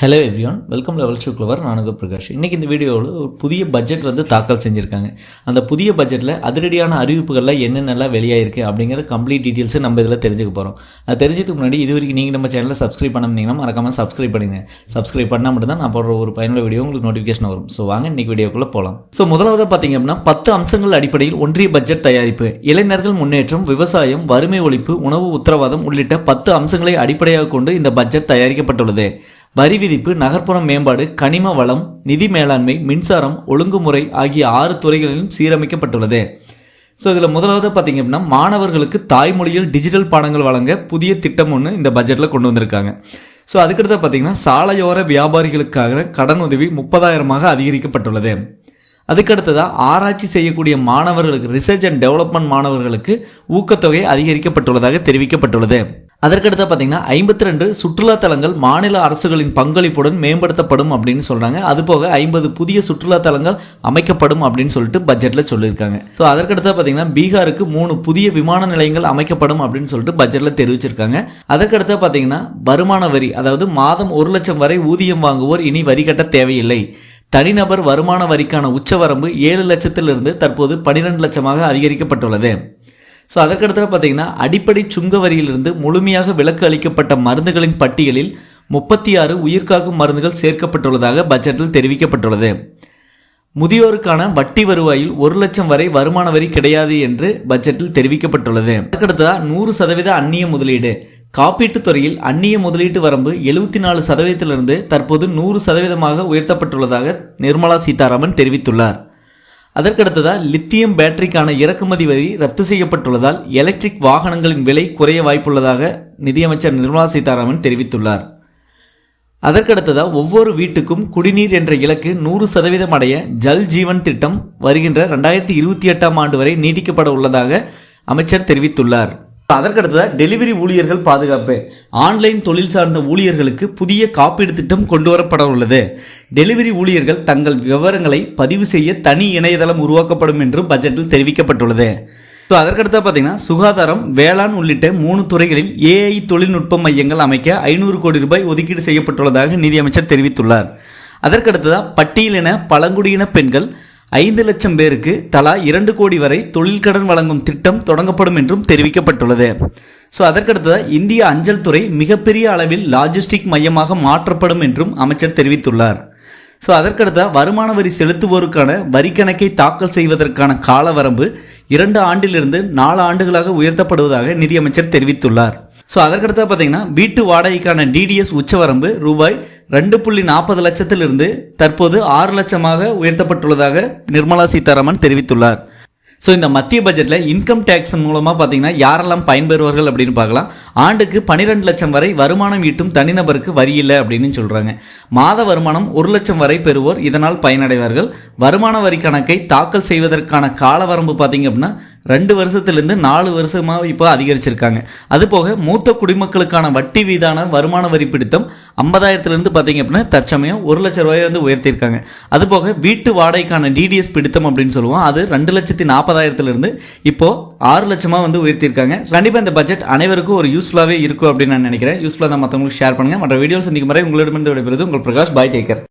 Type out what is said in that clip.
Hello everyone welcome level shoe clever நானுங்க பிரகாஷ். இன்றைக்கி இந்த வீடியோவில் ஒரு புதிய பட்ஜெட் வந்து தாக்கல் செஞ்சுருக்காங்க. அந்த புதிய பட்ஜெட்டில் அதிரடியான அறிவிப்புகள்லாம் என்னென்னலாம் வெளியாயிருக்கு அப்படிங்கிற கம்ப்ளீட் டீட்டெயில்ஸை நம்ம இதில் தெரிஞ்சுக்க போகிறோம் அது தெரிஞ்சதுக்கு முன்னாடி இது வரைக்கும் நீங்கள் நம்ம சேனலில் சப்ஸ்கிரைப் பண்ணிங்கன்னா மறக்காமல் சப்ஸ்கிரைப் பண்ணுங்கள் சப்ஸ்கிரைப் பண்ணால் மட்டும் தான் நான் போடுற ஒரு பயனுள்ள வீடியோ உங்களுக்கு நோட்டிஃபிகேஷன் வரும். ஸோ வாங்க இன்றைக்கி வீடியோக்குள்ளே போகலாம் ஸோ முதலாவது பார்த்திங்க அப்படின்னா பத்து அம்சங்கள் அடிப்படையில் ஒன்றிய பட்ஜெட் தயாரிப்பு இளைஞர்கள் முன்னேற்றம் விவசாயம் வறுமை ஒழிப்பு உணவு உத்தரவாதம் உள்ளிட்ட பத்து அம்சங்களை அடிப்படையாக கொண்டு இந்த பட்ஜெட் தயாரிக்கப்பட்டுள்ளது. வரி விதிப்பு நகர்ப்புற மேம்பாடு கனிம வளம் நிதி மேலாண்மை மின்சாரம் ஒழுங்குமுறை ஆகிய ஆறு துறைகளிலும் சீரமைக்கப்பட்டுள்ளது. ஸோ இதில் முதலாவது பார்த்தீங்க அப்படின்னா மாணவர்களுக்கு தாய்மொழியில் டிஜிட்டல் பாடங்கள் வழங்க புதிய திட்டம் ஒன்று இந்த பட்ஜெட்டில் கொண்டு வந்திருக்காங்க. ஸோ அதுக்கடுத்து பார்த்தீங்கன்னா சாலையோர வியாபாரிகளுக்காக கடன் உதவி முப்பதாயிரமாக அதிகரிக்கப்பட்டுள்ளது. அதுக்கடுத்ததாக ஆராய்ச்சி செய்யக்கூடிய மாணவர்களுக்கு ரிசர்ச் அண்ட் டெவலப்மெண்ட் மாணவர்களுக்கு ஊக்கத்தொகை அதிகரிக்கப்பட்டுள்ளதாக தெரிவிக்கப்பட்டுள்ளது. அதற்கடுத்து பார்த்தீங்கன்னா ஐம்பத்தி ரெண்டு சுற்றுலா தலங்கள் மாநில அரசுகளின் பங்களிப்புடன் மேம்படுத்தப்படும் அப்படின்னு சொல்கிறாங்க அது போக ஐம்பது புதிய சுற்றுலா தலங்கள் அமைக்கப்படும் அப்படின்னு சொல்லிட்டு பட்ஜெட்டில் சொல்லியிருக்காங்க. ஸோ அதற்கடுத்து பார்த்தீங்கன்னா பீகாருக்கு மூணு புதிய விமான நிலையங்கள் அமைக்கப்படும் அப்படின்னு சொல்லிட்டு பட்ஜெட்டில் தெரிவிச்சிருக்காங்க. அதற்கடுத்து பார்த்தீங்கன்னா வருமான வரி அதாவது மாதம் ஒரு லட்சம் வரை ஊதியம் வாங்குவோர் இனி வரி கட்ட தேவையில்லை. தனிநபர் வருமான வரிக்கான உச்சவரம்பு ஏழு லட்சத்திலிருந்து தற்போது பனிரெண்டு லட்சமாக அதிகரிக்கப்பட்டுள்ளது. ஸோ அதற்கடுத்து பார்த்தீங்கன்னா அடிப்படை சுங்க வரியிலிருந்து முழுமையாக விலக்கு அளிக்கப்பட்ட மருந்துகளின் பட்டியலில் முப்பத்தி ஆறு உயிர்காக்கும் மருந்துகள் சேர்க்கப்பட்டுள்ளதாக பட்ஜெட்டில் தெரிவிக்கப்பட்டுள்ளது. முதியோருக்கான வட்டி வருவாயில் ஒரு லட்சம் வரை வருமான வரி கிடையாது என்று பட்ஜெட்டில் தெரிவிக்கப்பட்டுள்ளது. அதுக்கடுத்ததாக நூறு சதவீத அந்நிய முதலீடு. காப்பீட்டுத் துறையில் அந்நிய முதலீட்டு வரம்பு எழுபத்தி நாலு சதவீதத்திலிருந்து தற்போது நூறு சதவீதமாக உயர்த்தப்பட்டுள்ளதாக நிர்மலா சீதாராமன் தெரிவித்துள்ளார். அதற்கடுத்ததாக லித்தியம் பேட்டரிக்கான இறக்குமதி வரி ரத்து செய்யப்பட்டுள்ளதால் எலக்ட்ரிக் வாகனங்களின் விலை குறைய வாய்ப்புள்ளதாக நிதியமைச்சர் நிர்மலா சீதாராமன் தெரிவித்துள்ளார். அதற்கடுத்ததாக ஒவ்வொரு வீட்டுக்கும் குடிநீர் என்ற இலக்கு நூறு சதவீதம் அடைய ஜல் ஜீவன் திட்டம் வருகின்ற ரெண்டாயிரத்தி இருபத்தி எட்டாம் ஆண்டு வரை நீட்டிக்கப்பட உள்ளதாக அமைச்சர் தெரிவித்துள்ளார். அதற்கடுத்ததாக டெலிவரி ஊழியர்கள் பாதுகாப்பு. ஆன்லைன் தொழில் சார்ந்த ஊழியர்களுக்கு புதிய காப்பீடு திட்டம் கொண்டு வரப்பட உள்ளது. டெலிவரி ஊழியர்கள் தங்கள் விவரங்களை பதிவு செய்ய தனி இணையதளம் உருவாக்கப்படும் என்று பட்ஜெட்டில் தெரிவிக்கப்பட்டுள்ளது. ஸோ அதற்கடுத்து பார்த்தீங்கன்னா சுகாதாரம் வேளாண் உள்ளிட்ட மூணு துறைகளில் ஏஐ தொழில்நுட்ப மையங்கள் அமைக்க ஐநூறு கோடி ரூபாய் ஒதுக்கீடு செய்யப்பட்டுள்ளதாக நிதியமைச்சர் தெரிவித்துள்ளார். அதற்கடுத்ததாக பட்டியலின பழங்குடியின பெண்கள் ஐந்து லட்சம் பேருக்கு தலா இரண்டு கோடி வரை தொழில் கடன் வழங்கும் திட்டம் தொடங்கப்படும் என்றும் தெரிவிக்கப்பட்டுள்ளது. ஸோ அதற்கடுத்ததாக இந்திய அஞ்சல் துறை மிகப்பெரிய அளவில் லாஜிஸ்டிக் மையமாக மாற்றப்படும் என்றும் அமைச்சர் தெரிவித்துள்ளார். ஸோ அதற்கடுத்ததாக வருமான வரி செலுத்துவோருக்கான வரி கணக்கை தாக்கல் செய்வதற்கான கால வரம்பு இரண்டு ஆண்டிலிருந்து நாலு ஆண்டுகளாக உயர்த்தப்படுவதாக நிதியமைச்சர் தெரிவித்துள்ளார். ஸோ அதற்கடுத்து பார்த்தீங்கன்னா வீட்டு வாடகைக்கான டிடிஎஸ் உச்சவரம்பு ரூபாய் ரெண்டு புள்ளி நாற்பது லட்சத்திலிருந்து தற்போது ஆறு லட்சமாக உயர்த்தப்பட்டுள்ளதாக நிர்மலா சீதாராமன் தெரிவித்துள்ளார். ஸோ இந்த மத்திய பட்ஜெட்டில் இன்கம் டேக்ஸ் மூலமாக பார்த்தீங்கன்னா யாரெல்லாம் பயன்பெறுவார்கள் அப்படின்னு பார்க்கலாம். ஆண்டுக்கு பன்னிரெண்டு லட்சம் வரை வருமானம் ஈட்டும் தனிநபருக்கு வரி இல்லை அப்படின்னு சொல்கிறாங்க மாத வருமானம் ஒரு லட்சம் வரை பெறுவோர் இதனால் பயனடைவார்கள். வருமான வரி கணக்கை தாக்கல் செய்வதற்கான கால வரம்பு பார்த்தீங்க அப்படின்னா ரெண்டு வருஷத்துலேருந்து நாலு வருஷமாக இப்போ அதிகரிச்சிருக்காங்க. அதுபோக மூத்த குடிமக்களுக்கான வட்டி வீதான வருமான வரி பிடித்தம் ஐம்பதாயிரத்துலேருந்து பார்த்தீங்க அப்படின்னா தற்சமயம் ஒரு லட்ச ரூபாய் வந்து உயர்த்தியிருக்காங்க. அதுபோக வீட்டு வாடகைக்கான டிடிஎஸ் பிடித்தம் அப்படின்னு சொல்லுவோம். அது ரெண்டு லட்சத்தி நாற்பது நாற்பதாயிரத்துலேருந்து இப்போது ஆறு லட்சமாக வந்து உயர்த்தியிருக்காங்க. கண்டிப்பாக இந்த பட்ஜெட் அனைவருக்கும் ஒரு யூஸ்ஃபுல்லாகவே இருக்கும் அப்படின்னு நான் நினைக்கிறேன். யூஸ்ஃபுல்லாக தான் மற்றவங்களுக்கு ஷேர் பண்ணுங்கள் மற்ற வீடியோ சந்திக்கும் முறை உங்களிடமிருந்து விடைபெறுது உங்கள் பிரகாஷ். பாய் டேக்கர்